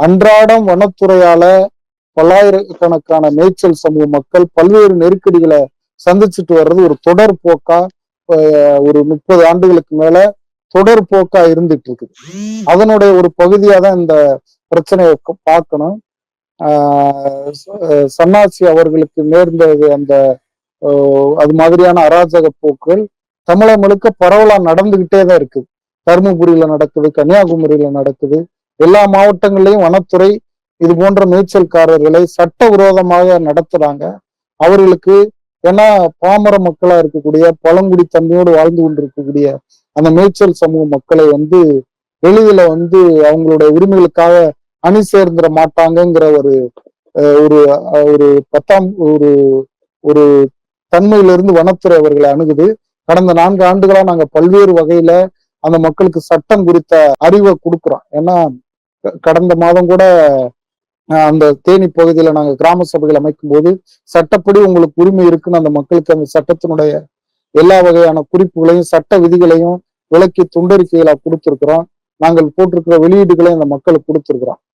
அன்றாடம் வனத்துறையால பல்லாயிரக்கணக்கான மேய்ச்சல் சமூக மக்கள் பல்வேறு நெருக்கடிகளை சந்திச்சுட்டு வர்றது ஒரு தொடர் போக்கா ஒரு முப்பது ஆண்டுகளுக்கு மேல தொடர் போக்கா இருந்துட்டு இருக்குது அதனுடைய ஒரு பகுதியா தான் இந்த பிரச்சனையை பார்க்கணும். ஆஹ் சன்னாசி அவர்களுக்கு நேர்ந்தது அந்த அது மாதிரியான அராஜக போக்குகள் தமிழகம் முழுக்க பரவலா நடந்துகிட்டே தான் இருக்குது. தருமபுரியில நடக்குது கன்னியாகுமரியில நடக்குது. எல்லா மாவட்டங்களையும் வனத்துறை இது போன்ற மேய்ச்சல்காரர்களை சட்டவிரோதமாக நடத்துறாங்க. அவர்களுக்கு ஏன்னா பாமர மக்களா இருக்கக்கூடிய பழங்குடி தன்மையோடு வாழ்ந்து கொண்டிருக்கக்கூடிய அந்த மேய்ச்சல் சமூக மக்களை வந்து எளிதில வந்து அவங்களுடைய உரிமைகளுக்காக அணி சேர்ந்துட மாட்டாங்கங்கிற ஒரு அஹ், ஒரு ஒரு பத்தாம் ஒரு ஒரு தன்மையிலிருந்து வனத்துறை அவர்களை அணுகுது. கடந்த நான்கு ஆண்டுகளா நாங்க பல்வேறு வகையில அந்த மக்களுக்கு சட்டம் குறித்த அறிவை கொடுக்குறோம். ஏன்னா கடந்த மாதம் கூட அந்த தேனி பகுதியில நாங்க கிராம சபைகள் அமைக்கும் போது சட்டப்படி உங்களுக்கு உரிமை இருக்குன்னு அந்த மக்களுக்கு அந்த சட்டத்தினுடைய எல்லா வகையான குறிப்புகளையும் சட்ட விதிகளையும் விளக்கி துண்டறிக்கைகளா கொடுத்திருக்கிறோம். நாங்கள் போட்டிருக்கிற வெளியீடுகளையும் அந்த மக்களுக்கு கொடுத்திருக்கிறோம்.